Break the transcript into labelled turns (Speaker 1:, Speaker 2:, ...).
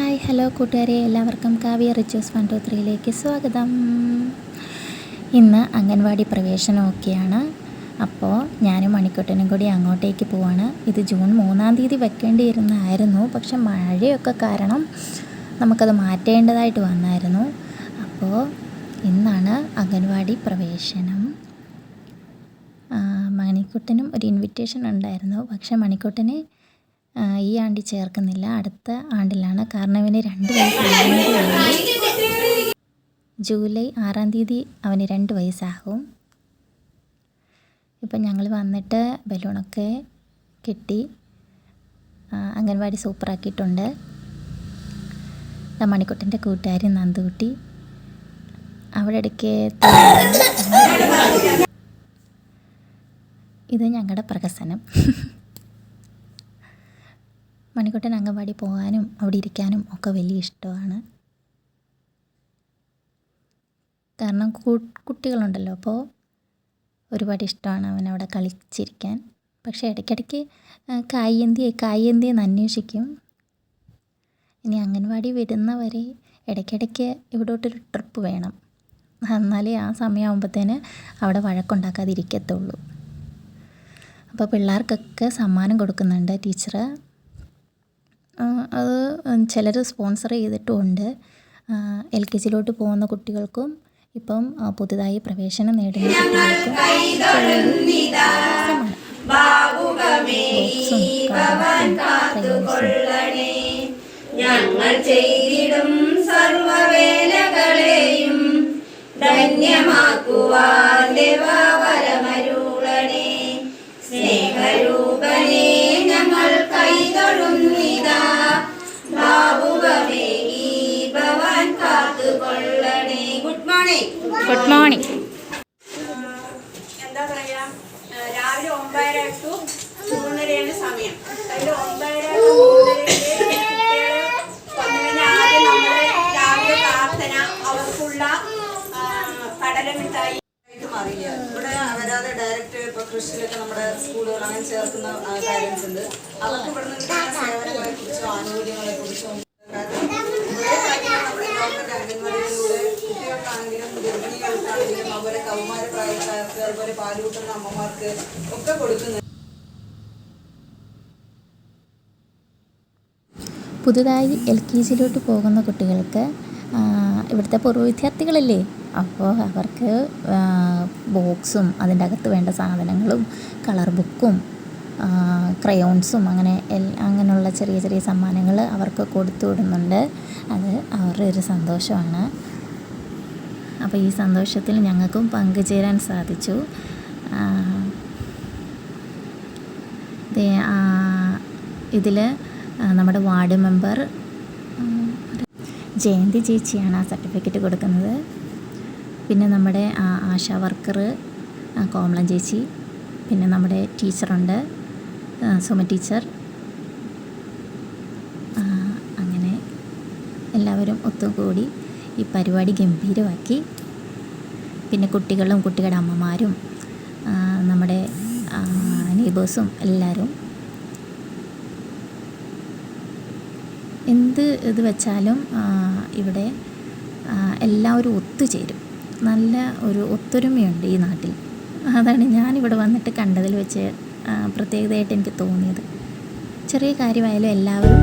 Speaker 1: Hi hello കൂട്ടുകാരെ. എല്ലാവർക്കും Kavya Richus one two ത്രീയിലേക്ക് സ്വാഗതം. ഇന്ന് അംഗൻവാടി പ്രവേശനമൊക്കെയാണ്. അപ്പോൾ ഞാനും മണിക്കുട്ടനും കൂടി അങ്ങോട്ടേക്ക് പോവാണ്. ഇത് ജൂൺ മൂന്നാം തീയതി വെക്കേണ്ടിയിരുന്നായിരുന്നു. പക്ഷെ മഴയൊക്കെ കാരണം നമുക്കത് മാറ്റേണ്ടതായിട്ട് വന്നായിരുന്നു. അപ്പോൾ ഇന്നാണ് അംഗൻവാടി പ്രവേശനം. മണിക്കുട്ടനും ഒരു ഇൻവിറ്റേഷൻ ഉണ്ടായിരുന്നു. പക്ഷെ മണിക്കുട്ടനെ ഈ ആണ്ടി ചേർക്കുന്നില്ല. അടുത്ത ആണ്ടിലാണ് കാരണം ഇവന് രണ്ട് വയസ്സ് ജൂലൈ ആറാം തീയതി അവന് രണ്ട് വയസ്സാകും. ഇപ്പം ഞങ്ങൾ വന്നിട്ട് ബലൂണൊക്കെ കെട്ടി അംഗൻവാടി സൂപ്പറാക്കിയിട്ടുണ്ട്. മണിക്കുട്ടന്റെ കൂട്ടുകാരി നന്ദുകുട്ടി. അവിടെ ഇടയ്ക്ക് ഇത് ഞങ്ങളുടെ പ്രഹസനം. മണിക്കുട്ടൻ അംഗൻവാടി പോകാനും അവിടെ ഇരിക്കാനും ഒക്കെ വലിയ ഇഷ്ടമാണ്. കാരണം കുട്ടികളുണ്ടല്ലോ അപ്പോൾ ഒരുപാട് ഇഷ്ടമാണ് അവൻ അവിടെ കളിച്ചിരിക്കാൻ. പക്ഷേ ഇടയ്ക്കിടയ്ക്ക് ആ, കായ്യന്തി കായ്യന്തി എന്ന് അന്വേഷിക്കും. ഇനി അംഗൻവാടി വരുന്നവരെ ഇടയ്ക്കിടയ്ക്ക് ഇവിടോട്ടൊരു ട്രിപ്പ് വേണം. എന്നാലേ ആ സമയമാകുമ്പോഴത്തേന് അവിടെ വഴക്കുണ്ടാക്കാതിരിക്കത്തുള്ളൂ. അപ്പോൾ പിള്ളേർക്കൊക്കെ സമ്മാനം കൊടുക്കുന്നുണ്ട് ടീച്ചർ അത് ചിലർ സ്പോൺസർ ചെയ്തിട്ടുമുണ്ട്. എൽ കെ ജിയിലോട്ട് പോകുന്ന കുട്ടികൾക്കും ഇപ്പം പുതുതായി പ്രവേശനം നേടുന്ന കുട്ടികൾക്കും
Speaker 2: ഞങ്ങൾ ചെയ്തിടും സർവവേലകളെയും ധന്യമാക്കുവാൻ ഗുഡ് മോർണിംഗ് എന്താ പറയാ? രാവിലെ ഒമ്പതര ടു മൂന്നരയാണ് സമയം. അതിൽ ഒമ്പതര
Speaker 3: ഇവിടെ വരാതെ ഡയറക്റ്റ് ഇപ്പൊ കൃഷിയിലൊക്കെ നമ്മുടെ സ്കൂളുകൾ അങ്ങനെ ചേർക്കുന്ന പാരന്റ്സ് ഉണ്ട് അവർക്ക് ഇവിടെ നിന്ന് സേവനങ്ങളെ കുറിച്ചോ ആനുകൂല്യങ്ങളെ കുറിച്ചോ ഗർഭിണികൾക്കാണെങ്കിലും അതുപോലെ കൗമാര പ്രായക്കാർക്ക് അതുപോലെ പാലൂട്ടുന്ന അമ്മമാർക്ക് ഒക്കെ കൊടുക്കുന്നു
Speaker 1: പുതുതായി എൽ കെ ജിയിലോട്ട് പോകുന്ന കുട്ടികൾക്ക് ഇവിടുത്തെ പൂർവ വിദ്യാർത്ഥികളല്ലേ? അപ്പോൾ അവർക്ക് ബോക്സും അതിന്റെ അകത്ത് വേണ്ട സാധനങ്ങളും കളർ ബുക്കും ക്രയോൺസും അങ്ങനെ അങ്ങനെയുള്ള ചെറിയ ചെറിയ സമ്മാനങ്ങൾ അവർക്ക് കൊടുത്തു വിടുന്നുണ്ട്. അത് അവരുടെ ഒരു സന്തോഷമാണ്. അപ്പോൾ ഈ സന്തോഷത്തിൽ ഞങ്ങൾക്കും പങ്കുചേരാൻ സാധിച്ചു. ഇതിൽ നമ്മുടെ വാർഡ് മെമ്പർ ജയന്തി ചേച്ചിയാണ് ആ സർട്ടിഫിക്കറ്റ് കൊടുക്കുന്നത്. പിന്നെ നമ്മുടെ ആശാ വർക്കർ കോമളം ചേച്ചി പിന്നെ നമ്മുടെ ടീച്ചറുണ്ട് സുമ ടീച്ചർ. അങ്ങനെ എല്ലാവരും ഒത്തുകൂടി ഈ പരിപാടി ഗംഭീരമാക്കി. പിന്നെ കുട്ടികളും കുട്ടികളുടെ അമ്മമാരും നമ്മുടെ നെയ്ബേഴ്സും എല്ലാവരും എന്ത് ഇത് വെച്ചാലും ഇവിടെ എല്ലാവരും ഒത്തുചേരും. നല്ല ഒരു ഒത്തൊരുമയുണ്ട് ഈ നാട്ടിൽ. അതാണ് ഞാനിവിടെ വന്നിട്ട് കണ്ടതിൽ വെച്ച് പ്രത്യേകതയായിട്ട് എനിക്ക് തോന്നിയത്. ചെറിയ കാര്യമായാലും എല്ലാവരും